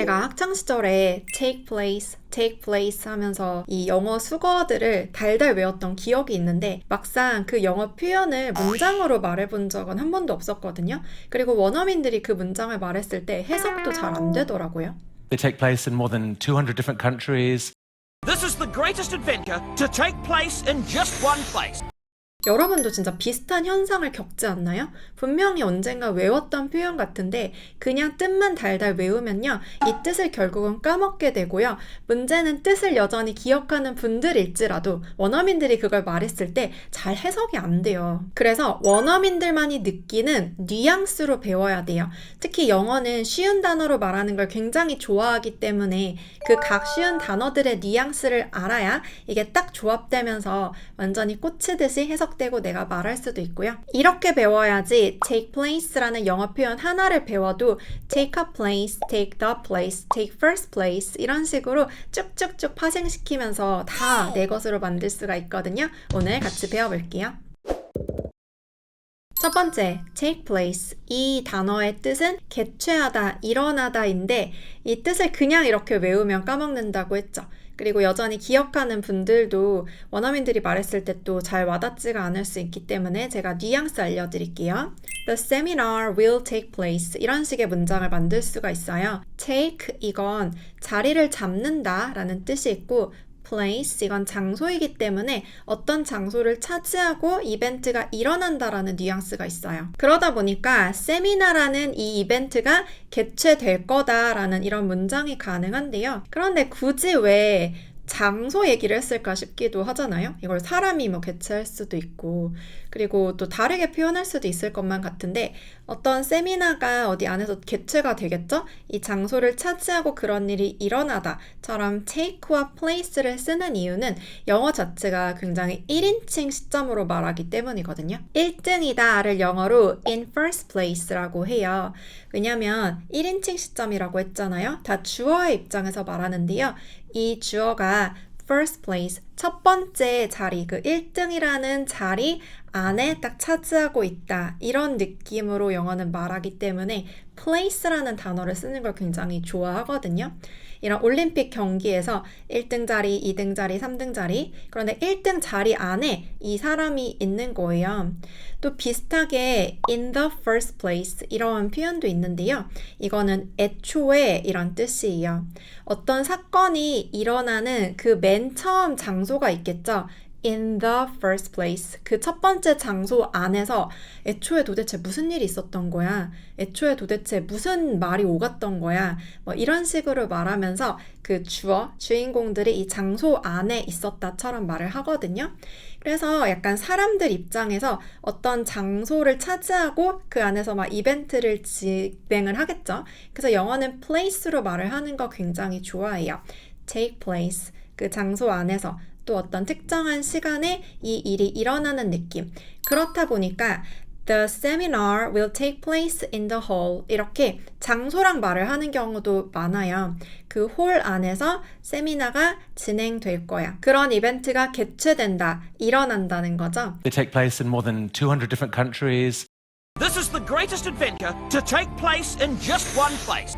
제가 학창 시절에 take place, take place 하면서 이 영어 수거들을 달달 외웠던 기억이 있는데 막상 그 영어 표현을 문장으로 말해본 적은 한 번도 없었거든요. 그리고 원어민들이 그 문장을 말했을 때 해석도 잘 안 되더라고요. They take place in more than 200 different countries. This is the greatest adventure to take place in just one place. 여러분도 진짜 비슷한 현상을 겪지 않나요? 분명히 언젠가 외웠던 표현 같은데 그냥 뜻만 달달 외우면요. 이 뜻을 결국은 까먹게 되고요. 문제는 뜻을 여전히 기억하는 분들일지라도 원어민들이 그걸 말했을 때 잘 해석이 안 돼요. 그래서 원어민들만이 느끼는 뉘앙스로 배워야 돼요. 특히 영어는 쉬운 단어로 말하는 걸 굉장히 좋아하기 때문에 그 각 쉬운 단어들의 뉘앙스를 알아야 이게 딱 조합되면서 완전히 꽂히듯이 해석 되고 내가 말할 수도 있고요. 이렇게 배워야지 take place라는 영어 표현 하나를 배워도 take a place, take the place, take first place 이런 식으로 쭉쭉쭉 파생시키면서 다 내 것으로 만들 수가 있거든요. 오늘 같이 배워볼게요. 첫 번째, take place. 이 단어의 뜻은 개최하다, 일어나다인데 이 뜻을 그냥 이렇게 외우면 까먹는다고 했죠. 그리고 여전히 기억하는 분들도 원어민들이 말했을 때 또 잘 와닿지가 않을 수 있기 때문에 제가 뉘앙스 알려드릴게요. The seminar will take place. 이런 식의 문장을 만들 수가 있어요. take 이건 자리를 잡는다 라는 뜻이 있고 place 이건 장소이기 때문에 어떤 장소를 차지하고 이벤트가 일어난다라는 뉘앙스가 있어요. 그러다 보니까 세미나라는 이 이벤트가 개최될 거다라는 이런 문장이 가능한데요. 그런데 굳이 왜 장소 얘기를 했을까 싶기도 하잖아요. 이걸 사람이 뭐 개최할 수도 있고, 그리고 또 다르게 표현할 수도 있을 것만 같은데, 어떤 세미나가 어디 안에서 개최가 되겠죠? 이 장소를 차지하고 그런 일이 일어나다처럼 take와 place를 쓰는 이유는 영어 자체가 굉장히 1인칭 시점으로 말하기 때문이거든요. 1등이다를 영어로 in first place라고 해요. 왜냐면 1인칭 시점이라고 했잖아요. 다 주어의 입장에서 말하는데요. 이 주어가 first place, 첫 번째 자리, 그 1등이라는 자리 안에 딱 차지하고 있다. 이런 느낌으로 영어는 말하기 때문에 place라는 단어를 쓰는 걸 굉장히 좋아하거든요. 이런 올림픽 경기에서 1등 자리, 2등 자리, 3등 자리. 그런데 1등 자리 안에 이 사람이 있는 거예요. 또 비슷하게 in the first place 이런 표현도 있는데요. 이거는 애초에 이런 뜻이에요. 어떤 사건이 일어나는 그 맨 처음 장소 가 있겠죠. in the first place. 그 첫 번째 장소 안에서 애초에 도대체 무슨 일이 있었던 거야? 애초에 도대체 무슨 말이 오갔던 거야? 뭐 이런 식으로 말하면서 그 주어, 주인공들이 이 장소 안에 있었다처럼 말을 하거든요. 그래서 약간 사람들 입장에서 어떤 장소를 차지하고 그 안에서 막 이벤트를 진행을 하겠죠. 그래서 영어는 place로 말을 하는 거 굉장히 좋아해요. take place. 그 장소 안에서 또 어떤 특정한 시간에 이 일이 일어나는 느낌. 그렇다 보니까 The seminar will take place in the hall. 이렇게 장소랑 말을 하는 경우도 많아요. 그 홀 안에서 세미나가 진행될 거야. 그런 이벤트가 개최된다, 일어난다는 거죠. They take place in more than 200 different countries. This is the greatest adventure to take place in just one place.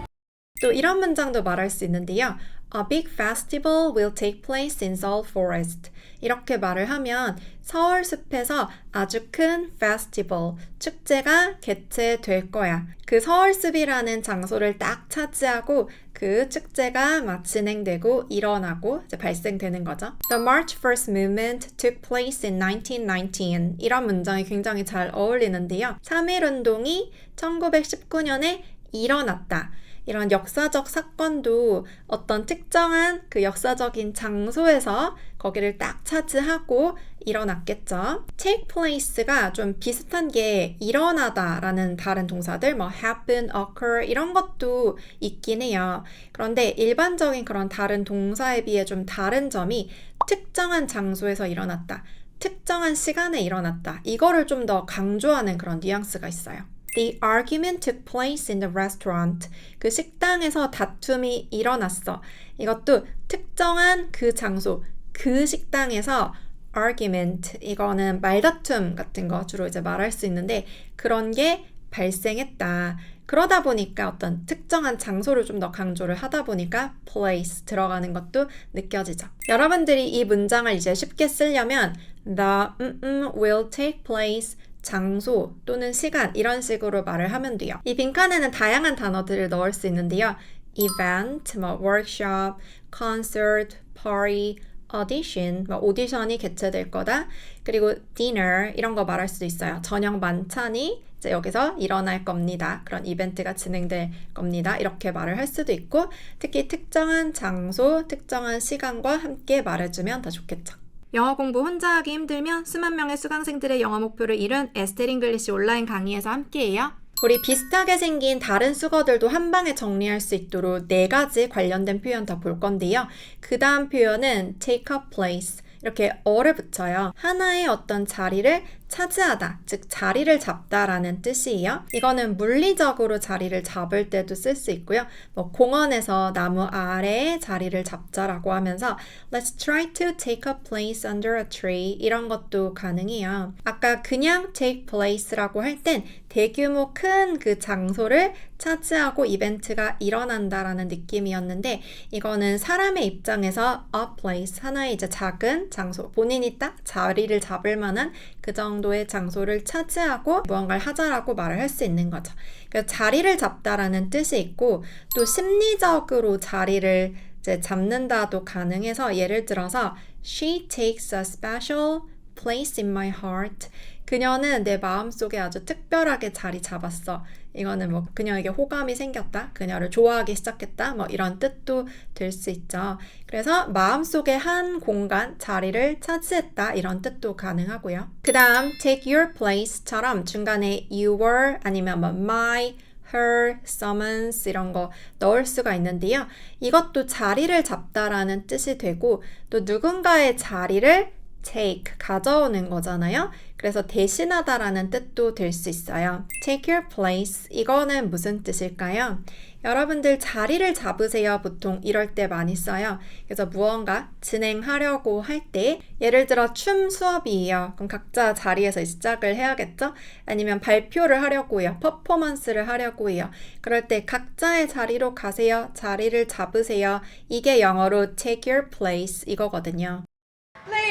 또 이런 문장도 말할 수 있는데요. A big festival will take place in Seoul Forest. 이렇게 말을 하면 서울 숲에서 아주 큰 festival, 축제가 개최될 거야. 그 서울 숲이라는 장소를 딱 차지하고 그 축제가 막 진행되고 일어나고 이제 발생되는 거죠. The March First Movement took place in 1919. 이런 문장이 굉장히 잘 어울리는데요. 3.1 운동이 1919년에 일어났다. 이런 역사적 사건도 어떤 특정한 그 역사적인 장소에서 거기를 딱 차지하고 일어났겠죠. take place가 좀 비슷한 게 일어나다라는 다른 동사들, 뭐 happen, occur 이런 것도 있긴 해요. 그런데 일반적인 그런 다른 동사에 비해 좀 다른 점이 특정한 장소에서 일어났다. 특정한 시간에 일어났다. 이거를 좀 더 강조하는 그런 뉘앙스가 있어요. The argument took place in the restaurant. 그 식당에서 다툼이 일어났어. 이것도 특정한 그 장소, 그 식당에서 argument 이거는 말다툼 같은 거 주로 이제 말할 수 있는데 그런 게 발생했다. 그러다 보니까 어떤 특정한 장소를 좀 더 강조를 하다 보니까 place 들어가는 것도 느껴지죠. 여러분들이 이 문장을 이제 쉽게 쓰려면 the 음, 음, will take place 장소 또는 시간 이런 식으로 말을 하면 돼요. 이 빈칸에는 다양한 단어들을 넣을 수 있는데요. event, 뭐 workshop, concert, party, audition, 뭐 오디션이 개최될 거다. 그리고 dinner 이런 거 말할 수도 있어요. 저녁 만찬이 이제 여기서 일어날 겁니다. 그런 이벤트가 진행될 겁니다. 이렇게 말을 할 수도 있고 특히 특정한 장소, 특정한 시간과 함께 말해주면 더 좋겠죠. 영어 공부 혼자 하기 힘들면 수만 명의 수강생들의 영어 목표를 이룬 에스텔 잉글리시 온라인 강의에서 함께해요. 우리 비슷하게 생긴 다른 수거들도 한 방에 정리할 수 있도록 네 가지 관련된 표현 더볼 건데요. 그 다음 표현은 take a place. 이렇게 어를 붙여요. 하나의 어떤 자리를 차지하다, 즉 자리를 잡다라는 뜻이에요. 이거는 물리적으로 자리를 잡을 때도 쓸 수 있고요. 뭐 공원에서 나무 아래에 자리를 잡자라고 하면서 Let's try to take a place under a tree 이런 것도 가능해요. 아까 그냥 take place라고 할 땐 대규모 큰 그 장소를 차지하고 이벤트가 일어난다라는 느낌이었는데 이거는 사람의 입장에서 a place 하나의 이제 작은 장소 본인이 딱 자리를 잡을 만한 그 정도 의 장소를 차지하고 무언가를 하자라고 말을 할 수 있는 거죠. 그러니까 자리를 잡다라는 뜻이 있고 또 심리적으로 자리를 잡는다도 가능해서 예를 들어서 she takes a special place in my heart. 그녀는 내 마음속에 아주 특별하게 자리 잡았어. 이거는 뭐 그녀에게 호감이 생겼다, 그녀를 좋아하기 시작했다, 뭐 이런 뜻도 될 수 있죠. 그래서 마음속에 한 공간, 자리를 차지했다 이런 뜻도 가능하고요. 그 다음 take your place처럼 중간에 your 아니면 뭐 my her, summons 이런 거 넣을 수가 있는데요. 이것도 자리를 잡다라는 뜻이 되고 또 누군가의 자리를 take 가져오는 거잖아요. 그래서 대신하다라는 뜻도 될 수 있어요. take your place 이거는 무슨 뜻일까요? 여러분들 자리를 잡으세요 보통 이럴 때 많이 써요. 그래서 무언가 진행하려고 할 때 예를 들어 춤 수업이에요. 그럼 각자 자리에서 시작을 해야겠죠? 아니면 발표를 하려고 해요. 퍼포먼스를 하려고 해요. 그럴 때 각자의 자리로 가세요. 자리를 잡으세요. 이게 영어로 take your place 이거거든요.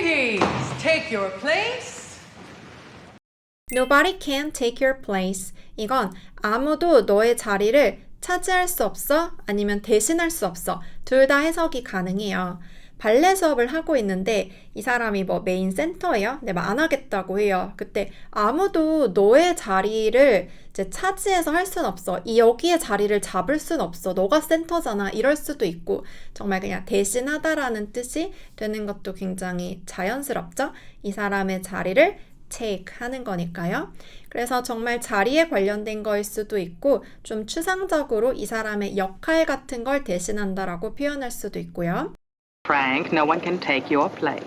Ladies, take your place. Nobody can take your place. 이건 아무도 너의 자리를 차지할 수 없어? 아니면 대신할 수 없어? 둘 다 해석이 가능해요. 발레 수업을 하고 있는데 이 사람이 뭐 메인 센터예요? 근데 막 안 하겠다고 해요. 그때 아무도 너의 자리를 이제 차지해서 할 순 없어. 이 여기에 자리를 잡을 순 없어. 너가 센터잖아. 이럴 수도 있고 정말 그냥 대신하다라는 뜻이 되는 것도 굉장히 자연스럽죠? 이 사람의 자리를 take 하는 거니까요. 그래서 정말 자리에 관련된 거일 수도 있고 좀 추상적으로 이 사람의 역할 같은 걸 대신한다라고 표현할 수도 있고요. Frank, no one can take your place.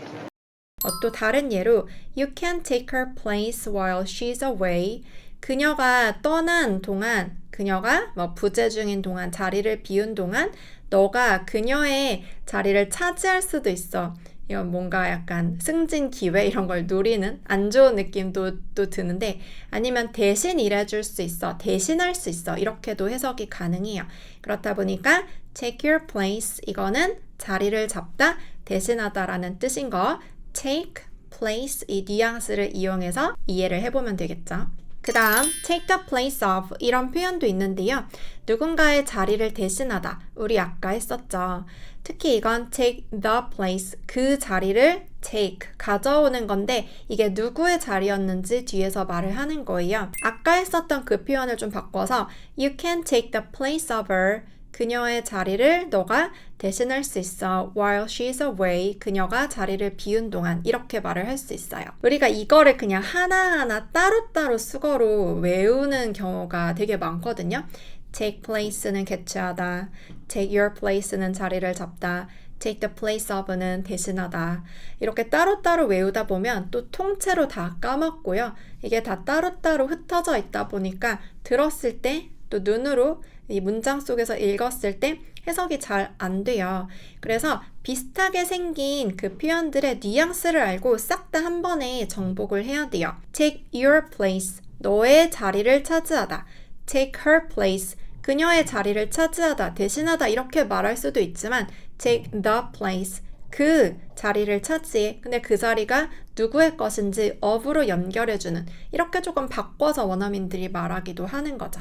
어, 또 다른 예로 You can take her place while she's away. 그녀가 떠난 동안, 그녀가 뭐 부재 중인 동안, 자리를 비운 동안 너가 그녀의 자리를 차지할 수도 있어. 이건 뭔가 약간 승진 기회 이런 걸 누리는 안 좋은 느낌도 또 드는데 아니면 대신 일해줄 수 있어 대신할 수 있어 이렇게도 해석이 가능해요. 그렇다 보니까 take your place 이거는 자리를 잡다 대신하다라는 뜻인 거 take place 이 뉘앙스를 이용해서 이해를 해보면 되겠죠 그 다음 take the place of 이런 표현도 있는데요. 누군가의 자리를 대신하다. 우리 아까 했었죠. 특히 이건 take the place 그 자리를 take 가져오는 건데 이게 누구의 자리였는지 뒤에서 말을 하는 거예요. 아까 했었던 그 표현을 좀 바꿔서 you can take the place of her 그녀의 자리를 너가 대신할 수 있어. While she's away, 그녀가 자리를 비운 동안 이렇게 말을 할 수 있어요. 우리가 이거를 그냥 하나하나 따로따로 수거로 외우는 경우가 되게 많거든요. Take place는 개최하다. Take your place는 자리를 잡다. Take the place of는 대신하다. 이렇게 따로따로 외우다 보면 또 통째로 다 까먹고요. 이게 다 따로따로 흩어져 있다 보니까 들었을 때 또 눈으로 이 문장 속에서 읽었을 때 해석이 잘 안 돼요. 그래서 비슷하게 생긴 그 표현들의 뉘앙스를 알고 싹 다 한 번에 정복을 해야 돼요. Take your place. 너의 자리를 차지하다. take her place. 그녀의 자리를 차지하다, 대신하다 이렇게 말할 수도 있지만 take the place. 그 자리를 차지해. 근데 그 자리가 누구의 것인지 of로 연결해주는 이렇게 조금 바꿔서 원어민들이 말하기도 하는 거죠.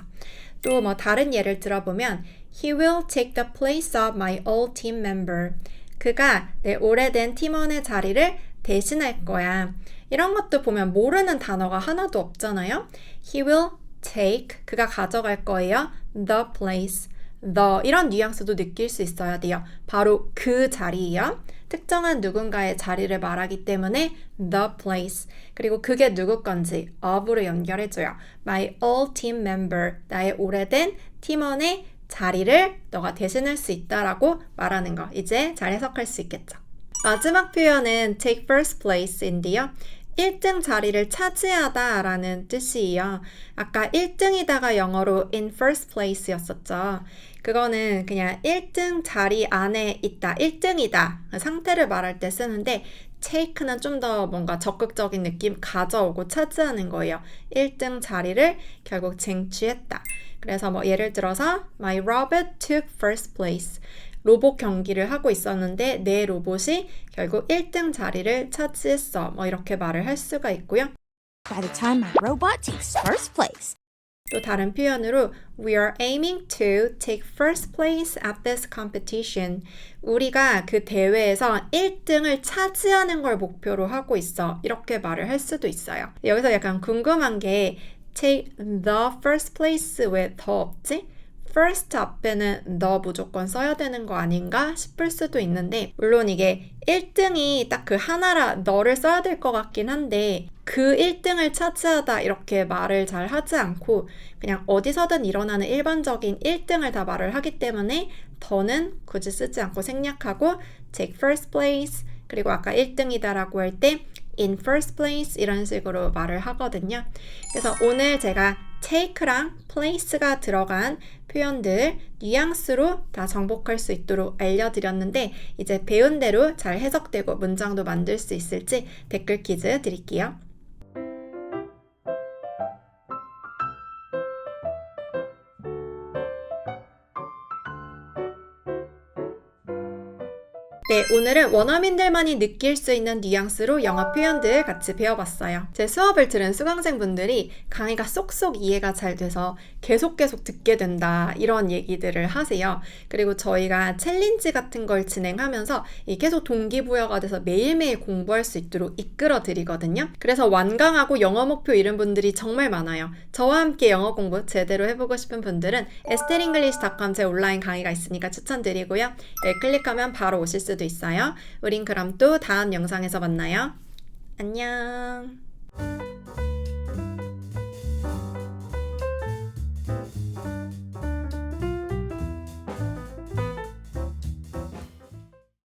또 뭐 다른 예를 들어보면 He will take the place of my old team member. 그가 내 오래된 팀원의 자리를 대신할 거야. 이런 것도 보면 모르는 단어가 하나도 없잖아요. He will take 그가 가져갈 거예요. The place. the 이런 뉘앙스도 느낄 수 있어야 돼요. 바로 그 자리예요. 특정한 누군가의 자리를 말하기 때문에 the place. 그리고 그게 누구 건지 of로 연결해줘요. My old team member. 나의 오래된 팀원의 자리를 너가 대신할 수 있다라고 말하는 거. 이제 잘 해석할 수 있겠죠. 마지막 표현은 take first place인데요. 1등 자리를 차지하다 라는 뜻이에요. 아까 1등이다가 영어로 in first place였었죠. 그거는 그냥 1등 자리 안에 있다, 1등이다 그 상태를 말할 때 쓰는데 take는 좀 더 뭔가 적극적인 느낌 가져오고 차지하는 거예요. 1등 자리를 결국 쟁취했다. 그래서 뭐 예를 들어서 My robot took first place. 로봇 경기를 하고 있었는데 내 로봇이 결국 1등 자리를 차지했어. 뭐 이렇게 말을 할 수가 있고요. By the time my robot takes first place, 또 다른 표현으로 We are aiming to take first place at this competition. 우리가 그 대회에서 1등을 차지하는 걸 목표로 하고 있어. 이렇게 말을 할 수도 있어요. 여기서 약간 궁금한 게 take the first place 왜 더 없지? First 앞에는 너 무조건 써야 되는 거 아닌가 싶을 수도 있는데 물론 이게 1등이 딱 그 하나라 너를 써야 될 것 같긴 한데 그 1등을 차지하다 이렇게 말을 잘 하지 않고 그냥 어디서든 일어나는 일반적인 1등을 다 말을 하기 때문에 더는 굳이 쓰지 않고 생략하고 take first place 그리고 아까 1등이다라고 할때 in first place 이런 식으로 말을 하거든요. 그래서 오늘 제가 take랑 place가 들어간 표현들 뉘앙스로 다 정복할 수 있도록 알려드렸는데 이제 배운 대로 잘 해석되고 문장도 만들 수 있을지 댓글 퀴즈 드릴게요. 네, 오늘은 원어민들만이 느낄 수 있는 뉘앙스로 영어 표현들 같이 배워봤어요. 제 수업을 들은 수강생분들이 강의가 쏙쏙 이해가 잘 돼서 계속 계속 듣게 된다 이런 얘기들을 하세요. 그리고 저희가 챌린지 같은 걸 진행하면서 이 계속 동기부여가 돼서 매일매일 공부할 수 있도록 이끌어 드리거든요. 그래서 완강하고 영어 목표 이룬 분들이 정말 많아요. 저와 함께 영어 공부 제대로 해보고 싶은 분들은 estellenglish.com 제 온라인 강의가 있으니까 추천드리고요. 네, 클릭하면 바로 오실 수도 있어요. 우린 그럼 또 다음 영상에서 만나요. 안녕.